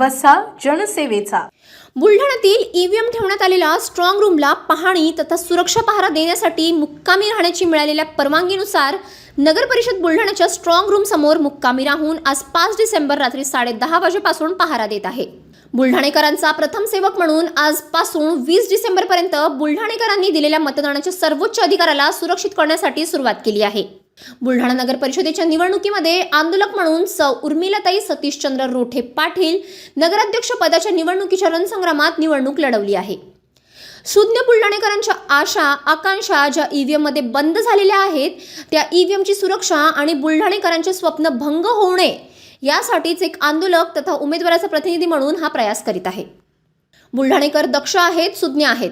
वसा जनसेवेचा. बुलढाण्यातील ईव्हीएम ठेवण्यात आलेल्या स्ट्रॉंग रूमला पाहणी तथा सुरक्षा पहारा देण्यासाठी मुक्कामी राहण्याची मिळालेल्या परवानगीनुसार नगर परिषद बुलढाण्याच्या स्ट्रॉंग रूम समोर मुक्कामी राहून आज पाच डिसेंबर रात्री साडे दहा वाजेपासून पहारा देत आहे. बुलढाणेकरांचा प्रथम सेवक म्हणून आजपासून वीस डिसेंबरपर्यंत बुलढाणेकरांनी दिलेल्या मतदानाच्या सर्वोच्च अधिकाराला सुरक्षित करण्यासाठी सुरुवात केली आहे. बुलढाणा नगर परिषदेच्या निवडणुकीमध्ये आंदोलक म्हणून सौ उर्मिलाताई सतीशचंद्र रोठे पाटील नगराध्यक्ष पदाच्या निवडणुकीच्या रणसंग्रामात निवडणूक लढवली आहे. सुज्ञ बुलढाणेकरांच्या आशा आकांक्षा ज्या ईव्हीएममध्ये बंद झालेल्या आहेत त्या ईव्हीएमची सुरक्षा आणि बुलढाणेकरांचे स्वप्न भंग होऊ नये यासाठीच एक आंदोलक तथा उमेदवाराचा प्रतिनिधी म्हणून हा प्रयास करीत आहे. बुलढाणेकर दक्ष आहेत सुज्ञ आहेत.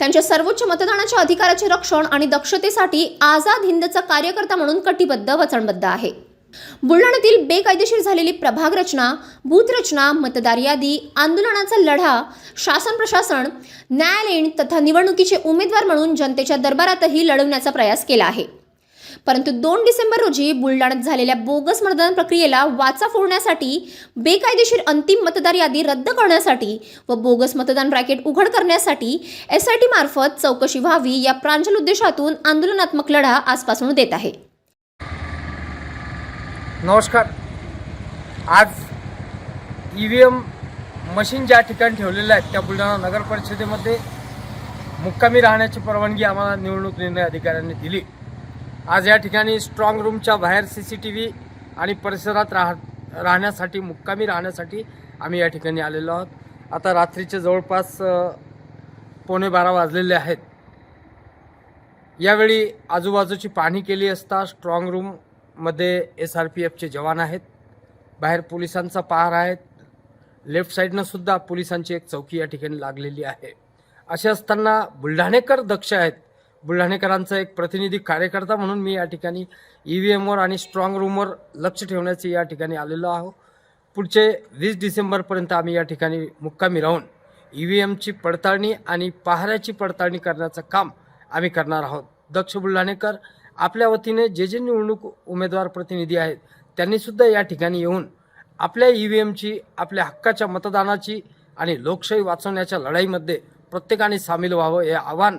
त्यांच्या सर्वोच्च मतदानाच्या अधिकाराचे रक्षण आणि दक्षतेसाठी आझाद हिंदचा कार्यकर्ता म्हणून कटिबद्ध वचनबद्ध आहे. बुलढाण्यातील बेकायदेशीर झालेली प्रभाग रचना बूथ रचना मतदार यादी आंदोलनाचा लढा शासन प्रशासन न्यायालयीन तथा निवडणुकीचे उमेदवार म्हणून जनतेच्या दरबारातही लढवण्याचा प्रयास केला आहे. परंतु दोन डिसेंबर रोजी बुलढाण्यात झालेल्या बोगस मतदान प्रक्रियेला वाचा फोडण्यासाठी बेकायदेशीर अंतिम मतदार यादी रद्द करण्यासाठी व बोगस मतदान ब्रॅकेट उघड करण्यासाठी एस आय टी मार्फत चौकशी व्हावी या प्रांजल उद्देशातून आंदोलनात्मक लढा आजपासून देत आहे. नमस्कार. आज ई व्ही एम मशीन ज्या ठिकाणी ठेवलेल्या आहेत त्या बुलढाणा नगर परिषदेमध्ये मुक्कामी राहण्याची परवानगी आम्हाला निवडणूक निर्णय अधिकाऱ्यांनी दिली. आज या ठिकाणी स्ट्रॉंग रूमच्या बाहेर सी सी टी व्ही आणि परिसरात राह राहण्यासाठी मुक्कामी राहण्यासाठी आम्ही या ठिकाणी आलेलो आहोत. आता रात्रीचे जवळपास पोणे पावणे बारा वाजलेले आहेत. यावेळी आजूबाजूची पाहणी केली असता स्ट्रॉंग रूममध्ये एस आर पी एफचे जवान आहेत. बाहेर पोलिसांचा पहार आहेत. लेफ्ट साईडनं सुद्धा पोलिसांची एक चौकी या ठिकाणी लागलेली आहे. असे असताना बुलढाणेकर दक्ष आहेत. बुलढाणेकरांचा एक प्रतिनिधी कार्यकर्ता म्हणून मी या ठिकाणी ई व्ही एमवर आणि स्ट्रॉंग रूमवर लक्ष ठेवण्याचे या ठिकाणी आलेलो आहो. पुढचे वीस डिसेंबरपर्यंत आम्ही या ठिकाणी मुक्कामी राहून ई व्ही एमची पडताळणी आणि पहाऱ्याची पडताळणी करण्याचं काम आम्ही करणार आहोत. दक्ष बुलढाणेकर आपल्या वतीने जे जे निवडणूक उमेदवार प्रतिनिधी आहेत त्यांनीसुद्धा या ठिकाणी येऊन आपल्या ई व्ही एमची आपल्या हक्काच्या मतदानाची आणि लोकशाही वाचवण्याच्या लढाईमध्ये प्रत्येकाने सामील व्हावं हे आव्हान